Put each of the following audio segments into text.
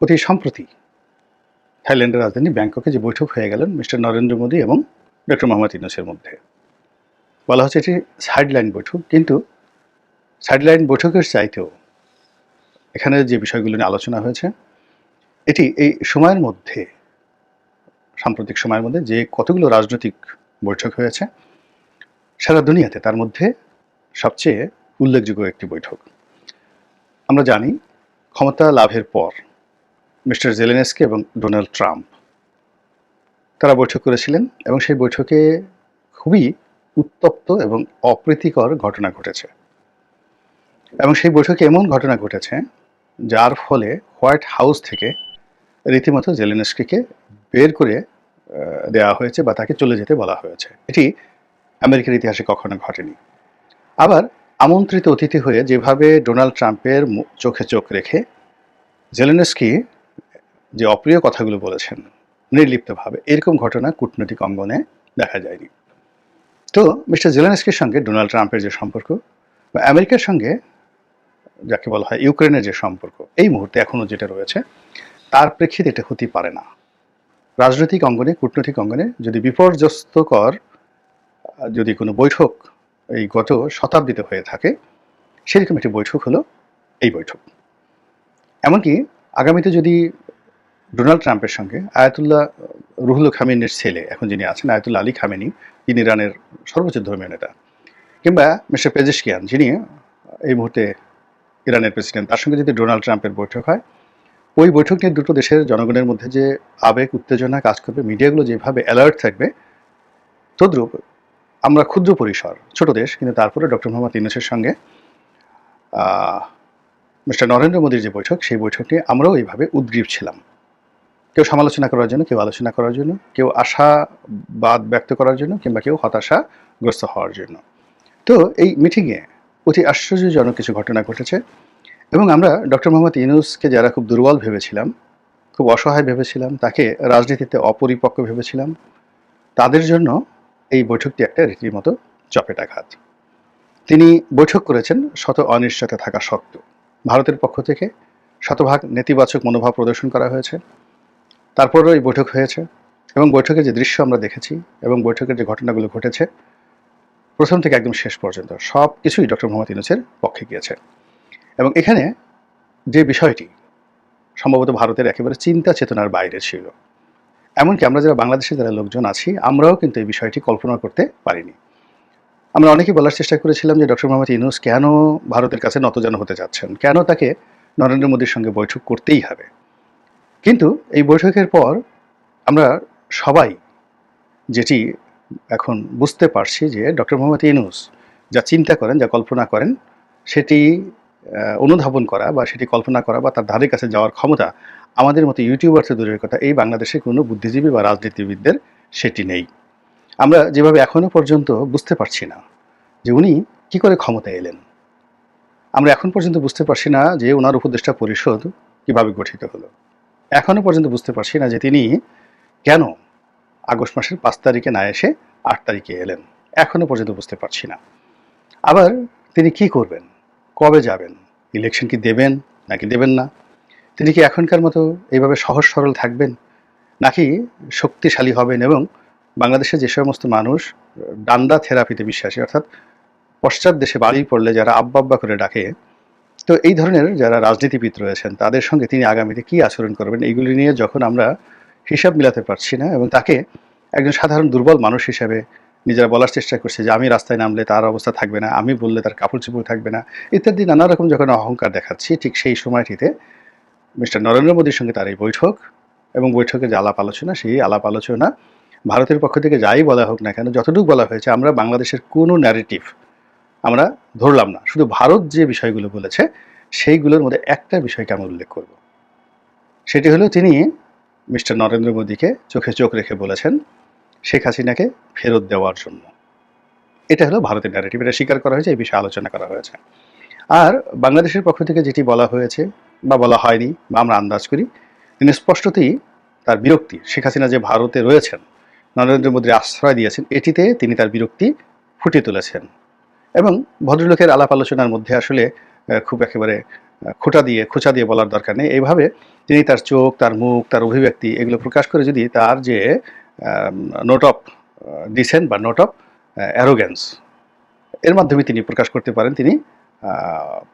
অতি সম্প্রতি থাইল্যান্ডের রাজধানী ব্যাংককে যে বৈঠক হয়ে গেলেন মিস্টার নরেন্দ্র মোদী এবং ডক্টর মোহাম্মদ ইউনুসের মধ্যে। বলা হচ্ছে এটি সাইডলাইন বৈঠক, কিন্তু সাইডলাইন বৈঠকের চাইতেও এখানে যে বিষয়গুলো নিয়ে আলোচনা হয়েছে, এটি এই সময়ের মধ্যে, সাম্প্রতিক সময়ের মধ্যে যে কতগুলো রাজনৈতিক বৈঠক হয়েছে, সারা দুনিয়াতে তার মধ্যে সবচেয়ে উল্লেখযোগ্য একটি বৈঠক। আমরা জানি ক্ষমতা লাভের পর মিস্টার জেলেনেস্কি এবং ডোনাল্ড ট্রাম্প। তারা বৈঠক করেছিলেন এবং সেই বৈঠকে খুবই উত্তপ্ত এবং অপ্রীতিকর ঘটনা ঘটেছে। এবং সেই বৈঠকে এমন ঘটনা ঘটেছে, যার ফলে হোয়াইট হাউস থেকে রীতিমতো জেলেনস্কিকে বের করে দেওয়া হয়েছে বা তাকে চলে যেতে বলা হয়েছে। এটি আমেরিকার ইতিহাসে কখনো ঘটেনি। আবার আমন্ত্রিত অতিথি হয়ে যেভাবে ডোনাল্ড ট্রাম্পের চোখে চোখ রেখে জেলেনস্কি যে অপ্রিয় কথাগুলো বলেছেন, নির্লিপ্তভাবে, এরকম ঘটনা কূটনৈতিক অঙ্গনে দেখা যায়নি। তো মিস্টার জেলেনস্কির সঙ্গে ডোনাল্ড ট্রাম্পের যে সম্পর্ক বা আমেরিকার সঙ্গে যাকে বলা হয় ইউক্রেনের যে সম্পর্ক, এই মুহূর্তে এখনও যেটা রয়েছে, তার প্রেক্ষিতে এটা হতে পারে না। রাজনৈতিক অঙ্গনে, কূটনৈতিক অঙ্গনে যদি বিপর্যস্তকর, যদি কোনো বৈঠক এই গত শতাব্দীতে হয়ে থাকে, সেরকম একটি বৈঠক হলো এই বৈঠক। এমনকি আগামীতে যদি ডোনাল্ড ট্রাম্পের সঙ্গে আয়াতুল্লাহ রুহুল খামিনের ছেলে, এখন যিনি আছেন, আয়াতুল্লাহ আলী খামেনি, যিনি ইরানের সর্বোচ্চ ধর্মীয় নেতা, কিংবা মিস্টার পেজিশকিয়ান, যিনি এই মুহূর্তে ইরানের প্রেসিডেন্ট। তার সঙ্গে যদি ডোনাল্ড ট্রাম্পের বৈঠক হয়, ওই বৈঠক নিয়ে দুটো দেশের জনগণের মধ্যে যে আবেগ, উত্তেজনা কাজ করবে, মিডিয়াগুলো যেভাবে অ্যালার্ট থাকবে, তদ্রূপ আমরা ক্ষুদ্র পরিসর, ছোট দেশ, কিন্তু তারপরে ডক্টর মোহাম্মদ ইউনুসের সঙ্গে মিস্টার নরেন্দ্র মোদীর যে বৈঠক, সেই বৈঠক নিয়ে আমরাও এইভাবে উদ্গ্রীব ছিলাম। কেউ সমালোচনা করার জন্য, কেউ আলোচনা করার জন্য, কেউ আশাবাদ ব্যক্ত করার জন্য কিংবা কেউ হতাশাগ্রস্ত হওয়ার জন্য। তো এই মিটিংয়ে অতি আশ্চর্যজনক কিছু ঘটনা ঘটেছে এবং আমরা ডক্টর মোহাম্মদ ইউনুসকে যারা খুব দুর্বল ভেবেছিলাম, খুব অসহায় ভেবেছিলাম, তাকে রাজনীতিতে অপরিপক্ক ভেবেছিলাম, তাদের জন্য এই বৈঠকটি একটা রীতিমতো চপেটাঘাত। তিনি বৈঠক করেছেন শত অনিশ্চয়তা থাকা সত্ত্বেও। ভারতের পক্ষ থেকে শতভাগ নেতিবাচক মনোভাব প্রদর্শন করা হয়েছে। তারপরও এই বৈঠক হয়েছে এবং বৈঠকের যে দৃশ্য আমরা দেখেছি এবং বৈঠকের যে ঘটনাগুলো ঘটেছে, প্রথম থেকে একদম শেষ পর্যন্ত সব কিছুই ডক্টর মোহাম্মদ ইউনুসের পক্ষে গিয়েছে। এবং এখানে যে বিষয়টি, সম্ভবত ভারতের একেবারে চিন্তা চেতনার বাইরে ছিল। এমনকি আমরা যারা বাংলাদেশের যারা লোকজন আছি, আমরাও কিন্তু এই বিষয়টি কল্পনা করতে পারিনি। আমরা অনেকেই বলার চেষ্টা করেছিলাম যে ডক্টর মোহাম্মদ ইউনুস কেন ভারতের কাছে নতজান হতে যাচ্ছেন? কেন তাকে নরেন্দ্র মোদীর সঙ্গে বৈঠক করতেই হবে? কিন্তু এই বৈঠকের পর আমরা সবাই যেটি এখন বুঝতে পারছি যে ডক্টর মোহাম্মদ ইউনুস যা চিন্তা করেন, যা কল্পনা করেন, সেটি অনুধাবন করা বা সেটি কল্পনা করা বা তার ধারে কাছে যাওয়ার ক্ষমতা আমাদের মতো ইউটিউবার্সের দূরের কথা, এই বাংলাদেশে কোনো বুদ্ধিজীবী বা রাজনীতিবিদদের সেটি নেই। আমরা যেভাবে এখনও পর্যন্ত বুঝতে পারছি না যে উনি কি করে ক্ষমতায় এলেন। আমরা এখন পর্যন্ত বুঝতে পারছি না যে ওনার উপদেষ্টা পরিষদ কীভাবে গঠিত হলো। এখনও পর্যন্ত বুঝতে পারছি না যে তিনি কেন আগস্ট মাসের পাঁচ তারিখে না এসে আট তারিখে এলেন। এখনও পর্যন্ত বুঝতে পারছি না। আবার তিনি কি করবেন? কবে যাবেন? ইলেকশন কি দেবেন নাকি দেবেন না? তিনি কি এখনকার মতো এইভাবে সহজ সরল থাকবেন? নাকি শক্তিশালী হবেন এবং বাংলাদেশে যে সমস্ত মানুষ ডান্ডা থেরাপিতে বিশ্বাসী, অর্থাৎ পশ্চাৎ দেশে বাড়ি পড়লে যারা আব্বা আব্বা করে ডাকে তো এই ধরনের যারা রাজনীতিবিদ রয়েছেন, তাদের সঙ্গে তিনি আগামীতে কি আচরণ করবেন, এইগুলি নিয়ে যখন আমরা হিসাব মিলাতে পারছি না এবং তাকে একজন সাধারণ দুর্বল মানুষ হিসেবে নিজেরা বলার চেষ্টা করছে যে, আমি রাস্তায় নামলে তার অবস্থা থাকবে না, আমি বললে তার কাপড় চোপড় থাকবে না, ইত্যাদি নানা রকম যখন অহংকার দেখাচ্ছি, ঠিক সেই সময়টিতে মিস্টার নরেন্দ্র মোদীর সঙ্গে তার এই বৈঠক এবং বৈঠকে যে আলাপ আলোচনা, সেই আলাপ আলোচনা ভারতের পক্ষ থেকে যাই বলা হোক না কেন, যতটুকু বলা হয়েছে, আমরা বাংলাদেশের কোনো ন্যারেটিভ আমরা ধরলাম না। শুধু ভারত যে বিষয়গুলো বলেছে, সেইগুলোর মধ্যে একটা বিষয়কে আমি উল্লেখ করব। সেটি হলো তিনি মিস্টার নরেন্দ্র মোদীকে চোখে চোখ রেখে বলেছেন, শেখ হাসিনাকে ফেরত দেওয়ার জন্য। এটা হলো ভারতের ন্যারেটিভ এটা স্বীকার করা হয়েছে, এই বিষয়ে আলোচনা করা হয়েছে। আর বাংলাদেশের পক্ষ থেকে যেটি বলা হয়েছে বা বলা হয়নি বা আমরা আন্দাজ করি, তিনি স্পষ্টতই তার বিরক্তি, শেখ হাসিনা যে ভারতে রয়েছেন, নরেন্দ্র মোদীর আশ্রয় দিয়েছেন, এটিতে তিনি তার বিরক্তি ফুটিয়ে তুলেছেন। এবং ভদ্রলোকের আলাপ আলোচনার মধ্যে আসলে খুব একেবারে খোঁটা দিয়ে, খোঁচা দিয়ে বলার দরকার নেই। এইভাবে তিনি তার চোখ, তার মুখ, তার অভিব্যক্তি এগুলো প্রকাশ করে যদি তার যে নোট অফ ডিসেন্ট বা নোট অফ অ্যারোগ্যান্স এর মাধ্যমে তিনি প্রকাশ করতে পারেন, তিনি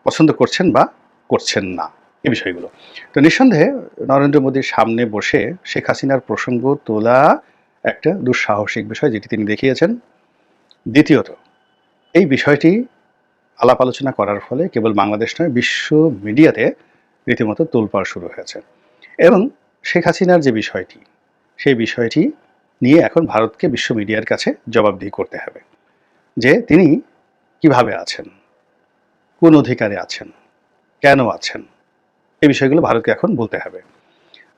পছন্দ করছেন বা করছেন না এই বিষয়গুলো। তো নিঃসন্দেহে নরেন্দ্র মোদীর সামনে বসে শেখ হাসিনার প্রসঙ্গ তোলা একটা দুঃসাহসিক বিষয় যেটি তিনি দেখিয়েছেন। দ্বিতীয়ত এই বিষয়টি আলাপ আলোচনা করার ফলে কেবল বাংলাদেশ নয়, বিশ্ব মিডিয়াতে রীতিমতো তোলপাড় শুরু হয়েছে। এবং শেখ হাসিনার যে বিষয়টি, সেই বিষয়টি নিয়ে এখন ভারতকে বিশ্ব মিডিয়ার কাছে জবাবদিহি করতে হবে যে তিনি কীভাবে আছেন, কোন অধিকারে আছেন, কেন আছেন, এই বিষয়গুলো ভারতকে এখন বলতে হবে।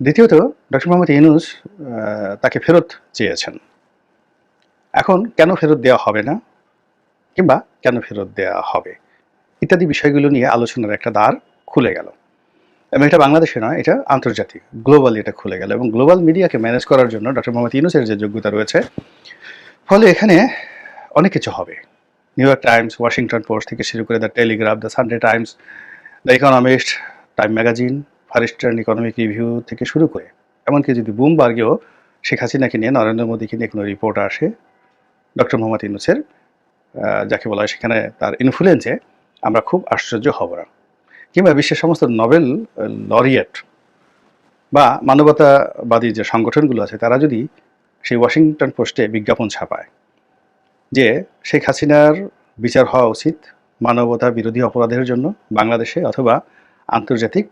দ্বিতীয়ত ডক্টর মোহাম্মদ ইউনুস তাকে ফেরত চেয়েছেন। এখন কেন ফেরত দেওয়া হবে না? কিংবা কেন ফেরত দেওয়া হবে? ইত্যাদি বিষয়গুলো নিয়ে আলোচনার একটা দ্বার খুলে গেল। এবং এটা বাংলাদেশে নয়, এটা আন্তর্জাতিক গ্লোবালি এটা খুলে গেল। এবং গ্লোবাল মিডিয়াকে ম্যানেজ করার জন্য ডক্টর মোহাম্মদ ইউনুসের যে যোগ্যতা রয়েছে, ফলে এখানে অনেক কিছু হবে। New York Times Washington Post থেকে শুরু করে the Telegraph the Sunday Times the Economist Time magazine Far Eastern Economic Review থেকে শুরু করে। এমনকি যদি বুমবার্গেও শেখ হাসিনাকে নিয়ে, নরেন্দ্র মোদীকে নিয়ে কোনো রিপোর্ট আসে ডক্টর মোহাম্মদ ইউনুসের যাকে বলা হয় সেখানে তার ইনফ্লুয়েন্সে আমরা খুব আশ্চর্য হব না। কিংবা বিশ্বের সমস্ত নোবেল লরিয়েট বা মানবতাবাদী যে সংগঠনগুলো আছে, তারা যদি সেই ওয়াশিংটন পোস্টে বিজ্ঞাপন ছাপায় যে শেখ হাসিনার বিচার হওয়া উচিত মানবতা বিরোধী অপরাধের জন্য বাংলাদেশে অথবা আন্তর্জাতিক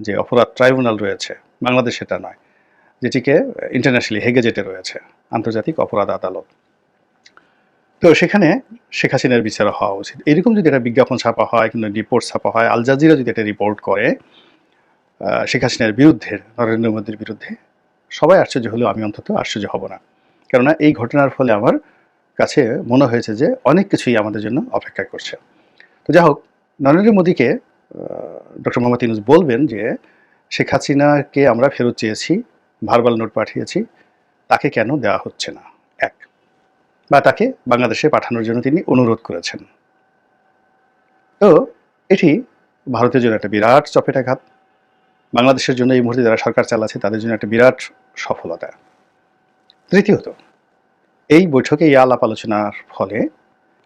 যে অপরাধ ট্রাইব্যুনাল রয়েছে, বাংলাদেশ সেটা নয়, যেটিকে ইন্টারন্যাশনালি হেগে যেতে রয়েছে, আন্তর্জাতিক অপরাধ আদালত। তো সেখানে শেখ হাসিনার বিচার হওয়া উচিত। এরকম যদি একটা বিজ্ঞাপন ছাপা হয় কিন্তু রিপোর্ট ছাপা হয়, আল জাজিরা যদি এটা রিপোর্ট করে শেখ হাসিনার বিরুদ্ধে, নরেন্দ্র মোদীর বিরুদ্ধে, সবাই আশ্চর্য হলেও আমি অন্তত আশ্চর্য হব না। কেননা এই ঘটনার ফলে আমার কাছে মনে হয়েছে যে অনেক কিছুই আমাদের জন্য অপেক্ষা করছে। তো যাই হোক, নরেন্দ্র মোদীকে ডক্টর মোহাম্মদ ইউনুস বলবেন যে, শেখ হাসিনাকে আমরা ফেরত চেয়েছি ভারবাল নোট পাঠিয়েছি, তাকে কেন দেওয়া হচ্ছে না? বা তাকে বাংলাদেশে পাঠানোর জন্য তিনি অনুরোধ করেছেন। তো এটি ভারতের জন্য একটা বিরাট চপেটাঘাত বাংলাদেশের জন্য এই মুহূর্তে যারা সরকার চালাচ্ছে, তাদের জন্য একটা বিরাট সফলতা। তৃতীয়ত, এই বৈঠকে এই আলাপ আলোচনার ফলে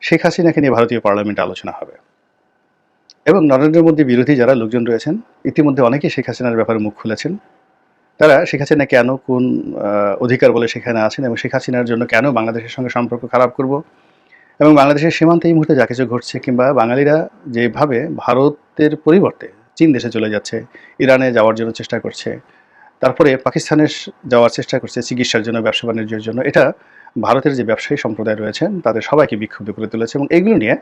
শেখ হাসিনাকে নিয়ে ভারতীয় পার্লামেন্টে আলোচনা হবে। এবং নরেন্দ্র মোদী বিরোধী যারা লোকজন রয়েছেন, ইতিমধ্যে অনেকেই শেখ হাসিনার ব্যাপারে মুখ খুলেছেন। তারা শেখ হাসিনা কেন কোন অধিকার বলে সেখানে আছেন এবং শেখ হাসিনার জন্য কেন বাংলাদেশের সঙ্গে সম্পর্ক খারাপ করব? এবং বাংলাদেশের সীমান্তে এই মুহূর্তে যা কিছু ঘটছে কিংবা বাঙালিরা যেভাবে ভারতের পরিবর্তে চীন দেশে চলে যাচ্ছে, ইরানে যাওয়ার জন্য চেষ্টা করছে, তারপরে পাকিস্তানে যাওয়ার চেষ্টা করছে, চিকিৎসার জন্য, ব্যবসা বাণিজ্যের জন্য, এটা ভারতের যে ব্যবসায়ী সম্প্রদায় রয়েছেন তাদের সবাইকে বিক্ষুব্ধ করে তুলেছে এবং এগুলো নিয়ে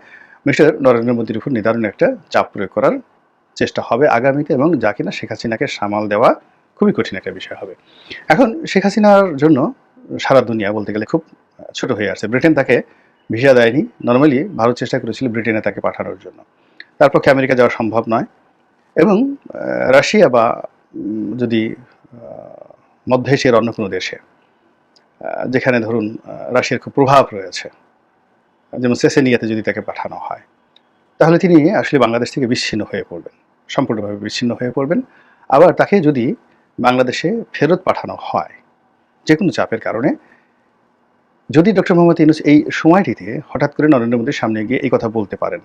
মিস্টার নরেন্দ্র মোদীর উপর নির্ধারণ একটা চাপ প্রয়োগ করার চেষ্টা হবে আগামীতে এবং যা কিনা শেখ হাসিনাকে সামাল দেওয়া খুবই কঠিন একটা বিষয় হবে। এখন শেখ হাসিনার জন্য সারা দুনিয়া বলতে গেলে খুব ছোট হয়ে আসছে ব্রিটেন তাকে ভিসা দেয়নি। নর্মালি ভারত চেষ্টা করেছিল ব্রিটেনে তাকে পাঠানোর জন্য। তার পক্ষে আমেরিকা যাওয়া সম্ভব নয় এবং রাশিয়া বা যদি মধ্য এশিয়ার অন্য কোনো দেশে যেখানে ধরুন রাশিয়ার খুব প্রভাব রয়েছে, যেমন সেসেনিয়াতে যদি তাকে পাঠানো হয়, তাহলে তিনি আসলে বাংলাদেশ থেকে বিচ্ছিন্ন হয়ে পড়বেন। সম্পূর্ণভাবে বিচ্ছিন্ন হয়ে পড়বেন। আবার তাকে যদি বাংলাদেশে ফেরত পাঠানো হয়। যে কোনো চাপের কারণে। যদি ডক্টর মোহাম্মদ ইউনুস এই সময়টিতে হঠাৎ করে নরেন্দ্র মোদীর সামনে গিয়ে এই কথা বলতে পারেন,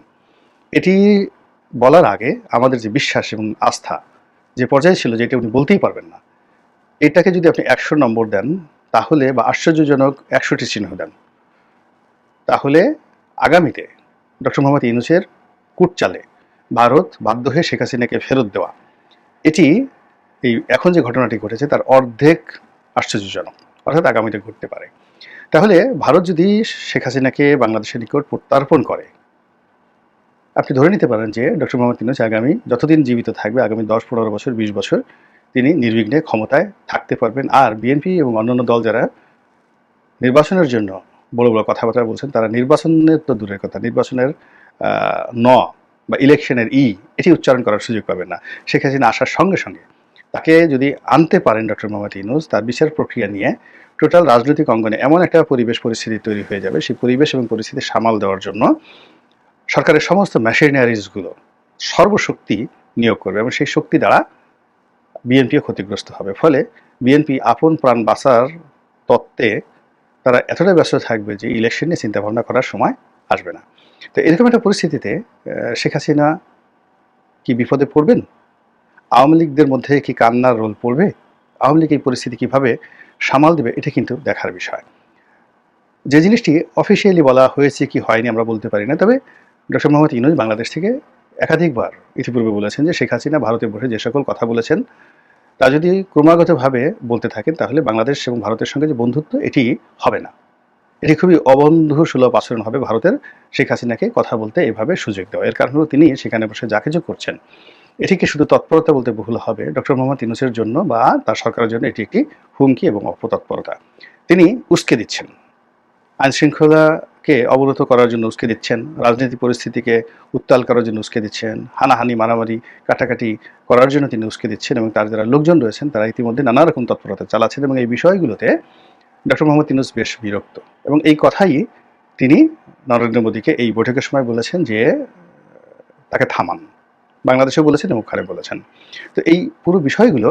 এটি বলার আগে আমাদের যে বিশ্বাস এবং আস্থা যে পর্যায়ে ছিল যে এটা উনি বলতেই পারবেন না, এটাকে যদি আপনি একশো নম্বর দেন, তাহলে বা আশ্চর্যজনক একশোটি চিহ্ন দেন। তাহলে আগামীতে ডক্টর মোহাম্মদ ইউনুসের কুটচালে ভারত বাধ্য হয়ে শেখ হাসিনাকে ফেরত দেওয়া, এটি এই এখন যে ঘটনাটি ঘটেছে তার অর্ধেক আশ্চর্যজনক, অর্থাৎ আগামীতে ঘটতে পারে। তাহলে ভারত যদি শেখ হাসিনাকে বাংলাদেশের নিকট প্রত্যার্পণ করে, আপনি ধরে নিতে পারেন যে ডক্টর মোহাম্মদ ইউনুস আগামী যতদিন জীবিত থাকবে, আগামী দশ, পনেরো বছর, বিশ বছর, তিনি নির্বিঘ্নে ক্ষমতায় থাকতে পারবেন। আর বিএনপি এবং অন্যান্য দল যারা নির্বাচনের জন্য বড় বড় কথাবার্তা বলছেন, তারা নির্বাচনের তো দূরের কথা, নির্বাচনের ন বা ইলেকশনের ই, এটি উচ্চারণ করার সুযোগ পাবেন না। শেখ হাসিনা আসার সঙ্গে সঙ্গে তাকে যদি আনতে পারেন ডক্টর মোহাম্মদ ইউনুস তার বিচার প্রক্রিয়া নিয়ে, টোটাল রাজনৈতিক অঙ্গনে এমন একটা পরিবেশ পরিস্থিতি তৈরি হয়ে যাবে, সেই পরিবেশ এবং পরিস্থিতি সামাল দেওয়ার জন্য সরকারের সমস্ত মেশিনারিজগুলো সর্বশক্তি নিয়োগ করবে এবং সেই শক্তি দ্বারা বিএনপিও ক্ষতিগ্রস্ত হবে। ফলে বিএনপি আপন প্রাণ বাঁচার তত্ত্বে তারা এতটাই ব্যস্ত থাকবে যে ইলেকশন নিয়ে চিন্তাভাবনা করার সময় আসবে না। তো এরকম একটা পরিস্থিতিতে শেখ হাসিনা কি বিপদে পড়বেন? আওয়ামী লীগদের মধ্যে কি কান্নার রোল পড়বে? আওয়ামী লীগ এই পরিস্থিতি কীভাবে সামাল দেবে, এটা কিন্তু দেখার বিষয়। যে জিনিসটি অফিসিয়ালি বলা হয়েছে কি হয়নি আমরা বলতে পারি না, তবে ডক্টর মোহাম্মদ ইনুজ বাংলাদেশ থেকে একাধিকবার ইতিপূর্বে বলেছেন যে শেখ হাসিনা ভারতে বসে যে সকল কথা বলেছেন, তা যদি ক্রমাগতভাবে বলতে থাকেন, তাহলে বাংলাদেশ এবং ভারতের সঙ্গে যে বন্ধুত্ব, এটি হবে না। এটি খুবই অবন্ধু সুলভ আচরণ হবে ভারতের শেখ হাসিনাকে কথা বলতে এভাবে সুযোগ দেওয়া। এর কারণ হলো তিনি সেখানে বসে যা কিছু করছেন। এটিকে শুধু তৎপরতা বলতে বহুল হবে। ডক্টর মোহাম্মদ ইনুসের জন্য বা তার সরকারের জন্য এটি একটি হুমকি এবং অপতৎপরতা। তিনি উস্কে দিচ্ছেন। আইন শৃঙ্খলাকে অবরত করার জন্য উস্কে দিচ্ছেন। রাজনীতি পরিস্থিতিকে উত্তাল করার জন্য উস্কে দিচ্ছেন। হানাহানি, মারামারি, কাটাকাটি করার জন্য তিনি উস্কে দিচ্ছেন এবং তার যারা লোকজন রয়েছেন, তারা ইতিমধ্যে নানা রকম তৎপরতা চালাচ্ছেন এবং এই বিষয়গুলোতে ডক্টর মোহাম্মদ ইনুস বেশ বিরক্ত। এবং এই কথাই তিনি নরেন্দ্র মোদীকে এই বৈঠকের সময় বলেছেন যে, তাকে থামান। বাংলাদেশেও বলেছেন এবং ওখানে বলেছেন। তো এই পুরো বিষয়গুলো